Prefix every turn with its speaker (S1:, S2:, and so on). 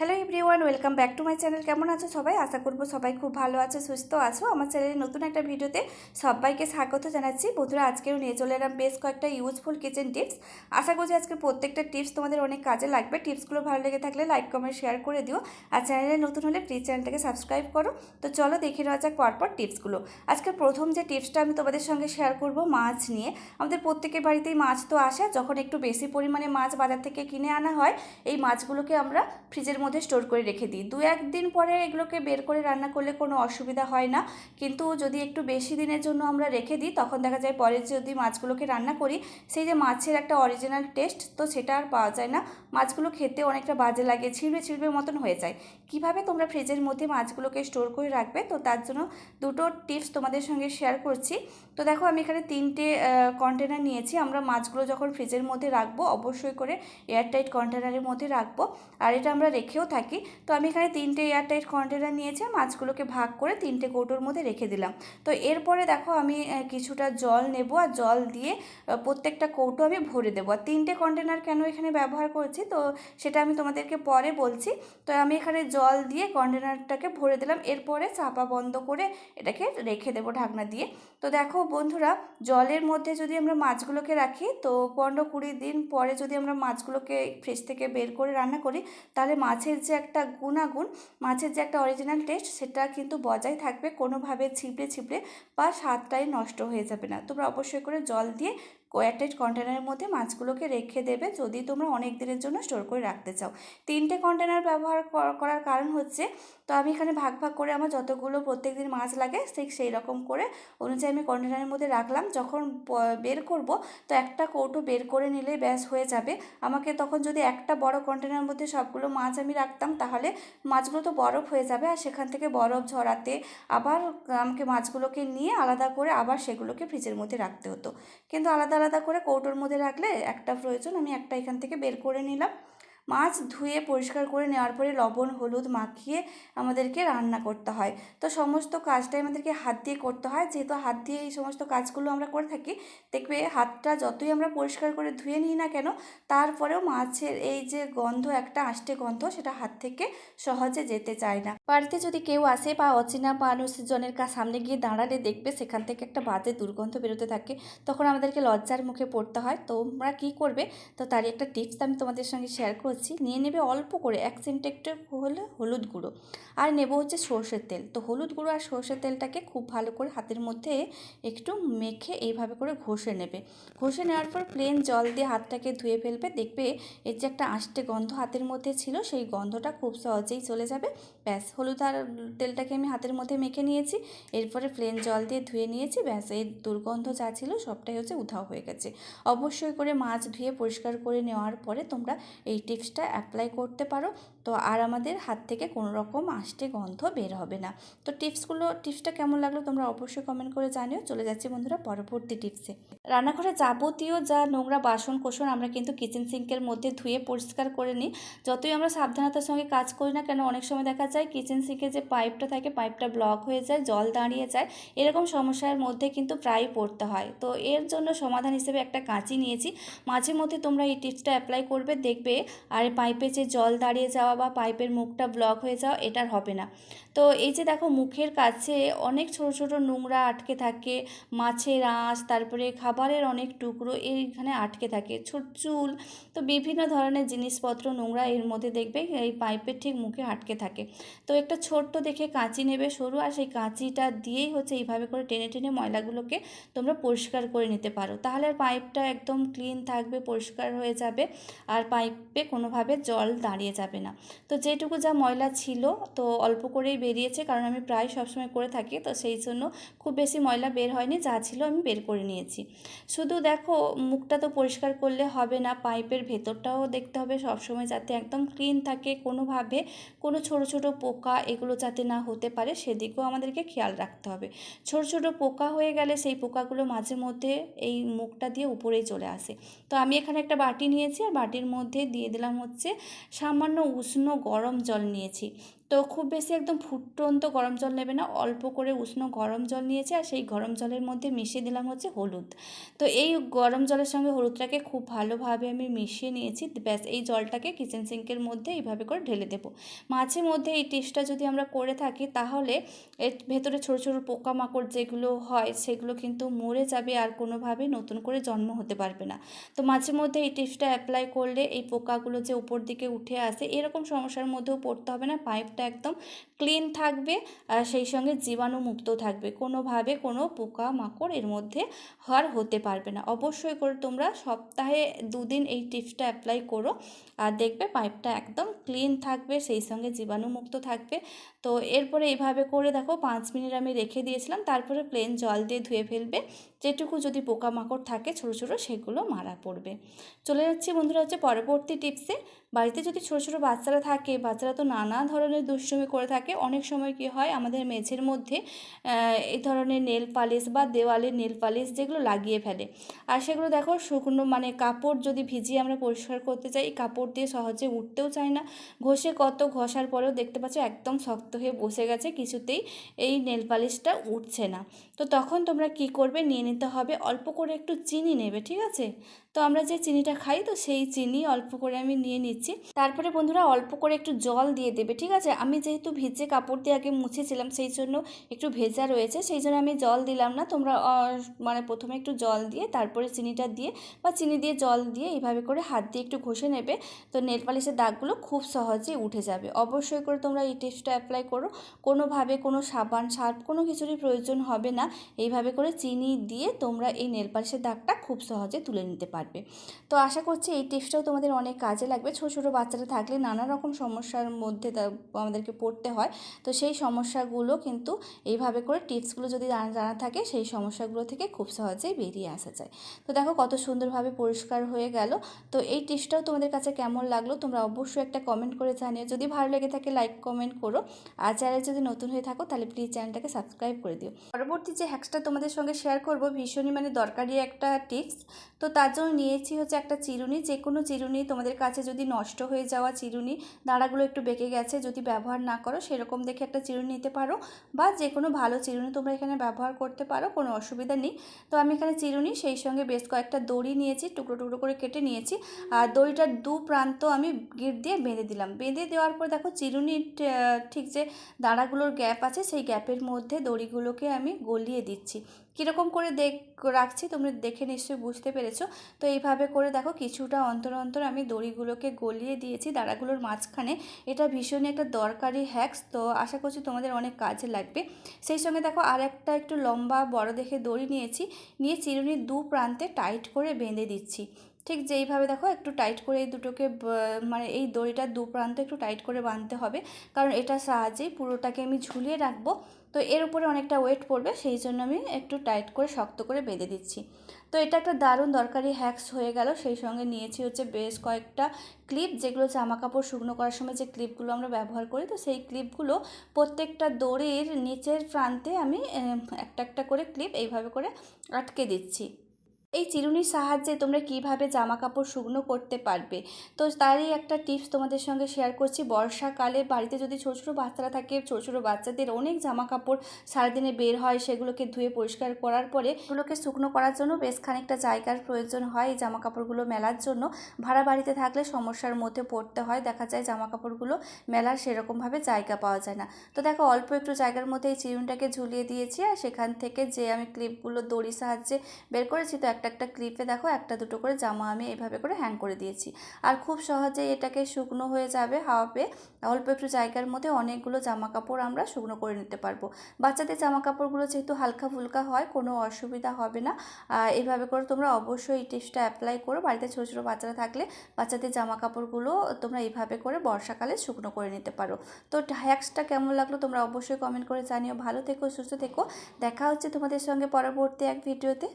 S1: Hello everyone welcome back to my channel কেমন আছো সবাই? আশা করব সবাই খুব ভালো আছো, সুস্থ আছো। আমার চ্যানেলের নতুন একটা ভিডিওতে সবাইকে স্বাগত জানাচ্ছি। বন্ধুরা, আজকেও নিয়ে চলে এলাম বেশ কয়েকটা ইউজফুল কিচেন টিপস আশা করছি আজকের প্রত্যেকটা টিপস তোমাদের অনেক কাজে লাগবে। টিপসগুলো ভালো লেগে থাকলে লাইক কমেন্ট শেয়ার করে দিও। আর চ্যানেলে নতুন হলে প্লিজ চ্যানেলটাকে সাবস্ক্রাইব করো। তো চলো দেখে নেওয়া যাক পরপর টিপসগুলো আজকের প্রথম যে টিপসটা আমি তোমাদের সঙ্গে শেয়ার করব মাছ নিয়ে। আমাদের প্রত্যেকের বাড়িতেই মাছ তো আসে। যখন একটু বেশি পরিমাণে মাছ বাজার থেকে কিনে আনা হয়, এই মাছগুলোকে আমরা ফ্রিজের মধ্যে স্টোর করে রেখে দিই। দু একদিন পরে এগুলোকে বের করে রান্না করলে কোনো অসুবিধা হয় না। কিন্তু যদি একটু বেশি দিনের জন্য আমরা রেখে দিই, তখন দেখা যায় পরে যদি মাছগুলোকে রান্না করি, সেই যে মাছের একটা অরিজিনাল টেস্ট তো সেটা আর পাওয়া যায় না। মাছগুলো খেতে অনেকটা বাজে লাগে, ছিঁড়বে ছিঁড়বে মতন হয়ে যায়। কীভাবে তোমরা ফ্রিজের মধ্যে মাছগুলোকে স্টোর করে রাখবে? তো তার জন্য দুটো টিপস তোমাদের সঙ্গে শেয়ার করছি। তো দেখো, আমি এখানে তিনটে কন্টেনার নিয়েছি। আমরা মাছগুলো যখন ফ্রিজের মধ্যে রাখব, অবশ্যই করে এয়ারটাইট কন্টেনারের মধ্যে রাখব। আর এটা আমরা রেখেও থাকি। তো আমি এখানে তিনটে এয়ারটাইট কন্টেনার নিয়েছি মাছগুলোকে ভাগ করে তিনটে কৌটোর মধ্যে রেখে দিলাম। তো এরপরে দেখো আমি কিছুটা জল নেব, আর জল দিয়ে প্রত্যেকটা কৌটো আমি ভরে দেবো। আর তিনটে কন্টেনার কেন এখানে ব্যবহার করছি? তো সেটা আমি তোমাদেরকে পরে বলছি। তো আমি এখানে জল দিয়ে কন্টেনারটাকে ভরে দিলাম। এরপরে চাপা বন্ধ করে এটাকে রেখে দেবো ঢাকনা দিয়ে। তো দেখো বন্ধুরা, জলের মধ্যে যদি আমরা মাছগুলোকে রাখি, তো পনেরো কুড়ি দিন পরে যদি আমরা মাছগুলোকে ফ্রিজ থেকে বের করে রান্না করি, তাহলে মাছের যে একটা গুণাগুণ, মাছের যে একটা অরিজিনাল টেস্ট সেটা কিন্তু বজায় থাকবে, কোনোভাবে ছিপড়ে ছিপড়ে বা স্বাদটাই নষ্ট হয়ে যাবে না। তোমরা অবশ্যই করে জল দিয়ে এয়ারটাইট কন্টেনারের মধ্যে মাছগুলোকে রেখে দেবে যদি তোমরা অনেক দিনের জন্য স্টোর করে রাখতে চাও। তিনটে কন্টেনার ব্যবহার করার কারণ হচ্ছে, তো আমি এখানে ভাগ ভাগ করে আমার যতগুলো প্রত্যেক দিন মাছ লাগে, ঠিক সেই রকম করে অনুযায়ী আমি কন্টেনারের মধ্যে রাখলাম। যখন বের করব, তো একটা কৌটো বের করে নিলেই ব্যাস হয়ে যাবে। আমাকে তখন যদি একটা বড় কন্টেনারের মধ্যে সবগুলো মাছ আমি রাখতাম, তাহলে মাছগুলো তো বরফ হয়ে যাবে, আর সেখান থেকে বরফ ঝরাতে আবার আমাকে মাছগুলোকে নিয়ে আলাদা করে আবার সেগুলোকে ফ্রিজের মধ্যে রাখতে হতো। কিন্তু আলাদা আলাদা করে কৌটোর মধ্যে রাখলে একটা প্রয়োজন আমি একটা এখান থেকে বের করে নিলাম। মাছ ধুয়ে পরিষ্কার করে নেওয়ার পরে লবণ, হলুদ মাখিয়ে আমাদেরকে রান্না করতে হয়। তো সমস্ত কাজটাই আমাদেরকে হাত দিয়ে করতে হয়। যেহেতু হাত দিয়ে এই সমস্ত কাজগুলো আমরা করে থাকি, দেখবে হাতটা যতই আমরা পরিষ্কার করে ধুয়ে নিই না কেন, তারপরেও মাছের এই যে গন্ধ, একটা আষ্টে গন্ধ, সেটা হাত থেকে সহজে যেতে চায় না। বাড়িতে যদি কেউ আসে বা অচেনা মানুষজনের কাছ সামনে গিয়ে দাঁড়ালে দেখবে সেখান থেকে একটা বাজে দুর্গন্ধ বেরোতে থাকে। তখন আমাদেরকে লজ্জার মুখে পড়তে হয়। তোমরা কী করবে? তো তারই একটা টিপস আমি তোমাদের সঙ্গে শেয়ার করছি। করছি নিয়ে নেবে অল্প করে, এক চিমটে একটু হলে হলুদ গুঁড়ো। আর নেব হচ্ছে সর্ষের তেল। তো হলুদ গুঁড়ো আর সর্ষের তেলটাকে খুব ভালো করে হাতের মধ্যে একটু মেখে এইভাবে করে ঘষে নেবে। ঘষে নেওয়ার পর প্লেন জল দিয়ে হাতটাকে ধুয়ে ফেলবে। দেখবে এর যে একটা আষ্টে গন্ধ হাতের মধ্যে ছিল, সেই গন্ধটা খুব সহজেই চলে যাবে। ব্যাস, হলুদ আর তেলটাকে আমি হাতের মধ্যে মেখে নিয়েছি। এরপরে প্লেন জল দিয়ে ধুয়ে নিয়েছি। ব্যাস, এই দুর্গন্ধ যা ছিল সবটাই হচ্ছে উধাও হয়ে গেছে। অবশ্যই করে মাছ ধুয়ে পরিষ্কার করে নেওয়ার পরে তোমরা এই টিপসটা অ্যাপ্লাই করতে পারো, তো আর আমাদের হাত থেকে কোনো রকম আষ্টে গন্ধ বের হবে না। তো টিপসগুলো টিপসটা কেমন লাগল তোমরা অবশ্যই কমেন্ট করে জানিও। চলে যাচ্ছি বন্ধুরা পরবর্তী টিপসে রান্নাঘরে যাবতীয় যা নোংরা বাসন কোসন আমরা কিন্তু কিচেন সিঙ্কের মধ্যে ধুয়ে পরিষ্কার করে নিই। যতই আমরা সাবধানতার সঙ্গে কাজ করি না কেন, অনেক সময় দেখা যায় কিচেন সিঙ্কে যে পাইপটা থাকে পাইপটা ব্লক হয়ে যায়, জল দাঁড়িয়ে যায়, এরকম সমস্যার মধ্যে কিন্তু প্রায় পড়তে হয়। তো এর জন্য সমাধান হিসেবে একটা কাঁচি নিয়েছি। মাঝে মধ্যে তোমরা এই টিপসটা অ্যাপ্লাই করবে, দেখবে আর পাইপে যে জল দাঁড়িয়ে যাওয়া বা পাইপের মুখটা ব্লক হয়ে যাওয়া এটার হবে না। তো এই যে দেখো মুখের কাছে অনেক ছোট ছোট নোংরা আটকে থাকে, মাছের আঁশ, তারপরে খাবারের অনেক টুকরো এইখানে আটকে থাকে। ছোট চুল, তো বিভিন্ন ধরনের জিনিসপত্র নোংরা এর মধ্যে দেখবে এই পাইপের ঠিক মুখে আটকে থাকে। তো একটা ছোট্ট দেখে কাঁচি নেবে সরু, আর সেই কাঁচিটা দিয়েই হচ্ছে এইভাবে করে টেনে টেনে ময়লাগুলোকে তোমরা পরিষ্কার করে নিতে পারো। তাহলে পাইপটা একদম ক্লিন থাকবে, পরিষ্কার হয়ে যাবে, আর পাইপে কোনোভাবে জল দাঁড়িয়ে যাবে না। তো যেটুকু যা ময়লা ছিল তো অল্প করেই বেরিয়েছে কারণ আমি প্রায় সবসময় করে থাকি তো সেই জন্য খুব বেশি ময়লা বের হয়নি, যা ছিল আমি বের করে নিয়েছি। শুধু দেখো মুখটা তো পরিষ্কার করলে হবে না, পাইপের ভেতরটাও দেখতে হবে সবসময় যাতে একদম ক্লিন থাকে কোনোভাবে। কোনো ছোট ছোট পোকা এগুলো যাতে না হতে পারে সেদিকেও আমাদেরকে খেয়াল রাখতে হবে। ছোট ছোট পোকা হয়ে গেলে সেই পোকাগুলো মাঝে মধ্যে এই মুখটা দিয়ে উপরেই চলে আসে। তো আমি এখানে একটা বাটি নিয়েছি, আর বাটির মধ্যে দিয়ে দিলাম হচ্ছে সামান্য উষ্ণ গরম জল নিয়েছি। তো খুব বেশি একদম ফুটন্ত গরম জল নেবে না। অল্প করে উষ্ণ গরম জল নিয়েছি আর সেই গরম জলের মধ্যে মিশিয়ে দিলাম হচ্ছে হলুদ। তো এই গরম জলের সঙ্গে হলুদটাকে খুব ভালোভাবে আমি মিশিয়ে নিয়েছি। ব্যাস, এই জলটাকে কিচেন সিঙ্কের মধ্যে এইভাবে করে ঢেলে দেবো। মাঝে মধ্যে এই টিপসটা যদি আমরা করে থাকি তাহলে এর ভেতরে ছোটো ছোটো পোকামাকড় যেগুলো হয় সেগুলো কিন্তু মরে যাবে আর কোনোভাবেই নতুন করে জন্ম হতে পারবে না। তো মাঝে মধ্যে এই টিপসটা অ্যাপ্লাই করলে এই পোকাগুলো যে উপর দিকে উঠে আসে, এরকম সমস্যার মধ্যেও পড়তে হবে না। পাইপটা একদম ক্লিন থাকবে আর সেই সঙ্গে জীবাণুমুক্ত থাকবে। কোনোভাবে কোনো পোকা মাকড় এর মধ্যে আর হতে পারবে না। অবশ্যই করে তোমরা সপ্তাহে দুদিন এই টিপসটা অ্যাপ্লাই করো আর দেখবে পাইপটা একদম ক্লিন থাকবে, সেই সঙ্গে জীবাণুমুক্ত থাকবে। তো এরপরে এইভাবে করে দেখো পাঁচ মিনিট আমি রেখে দিয়েছিলাম, তারপরে প্লেন জল দিয়ে ধুয়ে ফেলবে। যেটুকু যদি পোকামাকড় থাকে ছোটো ছোটো সেগুলো মারা পড়বে। চলে যাচ্ছি বন্ধুরা হচ্ছে পরবর্তী টিপসে। বাড়িতে যদি ছোটো ছোটো বাচ্চারা থাকে, বাচ্চারা তো নানা ধরনের দুষ্টুমি করে থাকে। অনেক সময় কি হয়, আমাদের মেঝের মধ্যে এই ধরনের নেল পালিশ বা দেওয়ালে নেল পালিশ যেগুলো লাগিয়ে ফেলে। আর সেগুলো দেখো শুকনো মানে কাপড় যদি ভিজিয়ে আমরা পরিষ্কার করতে চাই, এই কাপড় দিয়ে সহজে উঠতেও চায় না। ঘষে কত ঘষার পরেও দেখতে পাচ্ছ একদম শক্ত হয়ে বসে গেছে, কিছুতেই এই নেল পালিশটা উঠছে না। তো তখন তোমরা কি করবে? নিয়ে নিতে হবে। অল্প করে একটু চিনি নেবে, ঠিক আছে? তো আমরা যে চিনিটা খাই, তো সেই চিনি অল্প করে আমি নিয়ে নিচ্ছি। তারপরে বন্ধুরা অল্প করে একটু জল দিয়ে দেবে, ঠিক আছে? আমি যেহেতু ভিজে কাপড় দিয়ে আগে মুছেছিলাম, সেই জন্য একটু ভেজা রয়েছে। সেই জন্য আমি জল দিলাম না। তোমরা মানে প্রথমে একটু জল দিয়ে, তারপরে চিনিটা দিয়ে বা চিনি দিয়ে জল দিয়ে এইভাবে করে হাত দিয়ে একটু ঘষে নেবে। তো নেল পালিশের দাগগুলো খুব সহজেই উঠে যাবে। অবশ্যই করে তোমরা এই টিপসটা অ্যাপ্লাই করো। কোনোভাবে কোনো সাবান, সার্ফ কোনো কিছুরই প্রয়োজন হবে না। এইভাবে করে চিনি দিয়ে তোমরা এই নেল পালিশের দাগটা খুব সহজে তুলে নিতে পারবে। তো আশা করছি এই টিপসটাও তোমাদের অনেক কাজে লাগবে। ছোটো ছোটো বাচ্চারা থাকলে নানা রকম সমস্যার মধ্যে আমাদেরকে পড়তে হয়। তো সেই সমস্যাগুলো কিন্তু এইভাবে করে টিপসগুলো যদি জানা থাকে, সেই সমস্যাগুলো থেকে খুব সহজেই বেরিয়ে আসা যায়। তো দেখো কত সুন্দরভাবে পরিষ্কার হয়ে গেল। তো এই টিপসটাও তোমাদের কাছে কেমন লাগল তোমরা অবশ্যই একটা কমেন্ট করে জানিও। যদি ভালো লেগে থাকে, লাইক, কমেন্ট করো। আর চ্যানেল যদি নতুন হয়ে থাকো, তাহলে প্লিজ চ্যানেলটাকে সাবস্ক্রাইব করে দিও। পরবর্তী যে হ্যাক্সটা তোমাদের সঙ্গে শেয়ার করব, ভীষণই মানে দরকারি একটা টিপস তো তার জন্য নিয়েছি হচ্ছে একটা চিরুনি যে কোনো চিরুনি তোমাদের কাছে যদি নষ্ট হয়ে যাওয়া চিরুনি দাঁড়াগুলো একটু বেঁকে গেছে, যদি ব্যবহার না করো, সেরকম দেখে একটা চিরুনি নিতে পারো বা যে কোনো ভালো চিরুনি তোমরা এখানে ব্যবহার করতে পারো, কোনো অসুবিধা নেই। তো আমি এখানে চিরুনি, সেই সঙ্গে বেশ কয়েকটা দড়ি নিয়েছি, টুকরো টুকরো করে কেটে নিয়েছি। আর দড়িটার দু প্রান্ত আমি গিট দিয়ে বেঁধে দিলাম। বেঁধে দেওয়ার পর দেখো চিরুনির ঠিক যে দাঁড়াগুলোর গ্যাপ আছে, সেই গ্যাপের মধ্যে দড়িগুলোকে আমি গলিয়ে দিচ্ছি। কীরকম করে দেখ, রাখছি তোমরা দেখে নিশ্চয়ই বুঝতে পেরেছ। তো এইভাবে করে দেখো কিছুটা অন্তর অন্তর আমি দড়িগুলোকে গলিয়ে দিয়েছি, দাঁড়াগুলোর মাঝখানে। এটা ভীষণই একটা দরকারি হ্যাক্স তো আশা করছি তোমাদের অনেক কাজে লাগবে। সেই সঙ্গে দেখো আর একটা একটু লম্বা বড় দেখে দড়ি নিয়েছি। নিয়ে চিরুনির দু প্রান্তে টাইট করে বেঁধে দিচ্ছি। ঠিক যেইভাবে দেখো একটু টাইট করে এই দুটোকে মানে এই দড়িটার দু প্রান্ত একটু টাইট করে বাঁধতে হবে। কারণ এটা সাহায্যেই পুরোটাকে আমি ঝুলিয়ে রাখব। তো এর উপরে অনেকটা ওয়েট পড়বে, সেই জন্য আমি একটু টাইট করে শক্ত করে বেঁধে দিচ্ছি। তো এটা একটা দারুণ দরকারি হ্যাক্স হয়ে গেল, সেই সঙ্গে নিয়েছি হচ্ছে বেশ কয়েকটা ক্লিপ যেগুলো জামা কাপড় শুকনো করার সময় যে ক্লিপগুলো আমরা ব্যবহার করি, তো সেই ক্লিপগুলো প্রত্যেকটা দড়ির নিচের প্রান্তে আমি একটা একটা করে ক্লিপ এইভাবে করে আটকে দিচ্ছি। এই চিরুনির সাহায্যে তোমরা কীভাবে জামা কাপড় শুকনো করতে পারবে? তো তারই একটা টিপস তোমাদের সঙ্গে শেয়ার করছি। বর্ষাকালে বাড়িতে যদি ছোটো ছোটো বাচ্চারা থাকে, ছোটো ছোটো বাচ্চাদের অনেক জামা কাপড় সারাদিনে বের হয়, সেগুলোকে ধুয়ে পরিষ্কার করার পরে এগুলোকে শুকনো করার জন্য বেশ খানিকটা জায়গার প্রয়োজন হয় এই জামা কাপড়গুলো মেলার জন্য। ভাড়া বাড়িতে থাকলে সমস্যার মধ্যে পড়তে হয়। দেখা যায় জামা কাপড়গুলো মেলার সেরকমভাবে জায়গা পাওয়া যায় না। তো দেখো, অল্প একটু জায়গার মধ্যে এই চিরুনটাকে ঝুলিয়ে দিয়েছি আর সেখান থেকে যে আমি ক্লিপগুলো দড়ি সাহায্যে বের করেছি, তো একটা একটা ক্লিপে দেখো একটা, দুটো করে জামা আমি এভাবে করে হ্যাং করে দিয়েছি। আর খুব সহজে এটাকে শুকনো হয়ে যাবে হাওয়া পেয়ে অল্প একটু জায়গার মধ্যে অনেকগুলো জামা কাপড় আমরা শুকনো করে নিতে পারব। বাচ্চাদের জামা কাপড়গুলো যেহেতু হালকা ফুলকা হয়, কোনো অসুবিধা হবে না। এভাবে করে তোমরা অবশ্যই এই টিপসটা অ্যাপ্লাই করো। বাড়িতে ছোটো ছোটো বাচ্চারা থাকলে বাচ্চাদের জামা কাপড়গুলো তোমরা এইভাবে করে বর্ষাকালে শুকনো করে নিতে পারো। তো হ্যাক্সটা কেমন লাগল তোমরা অবশ্যই কমেন্ট করে জানিও। ভালো থেকো, সুস্থ থেকো। দেখা হচ্ছে তোমাদের সঙ্গে পরবর্তী এক ভিডিওতে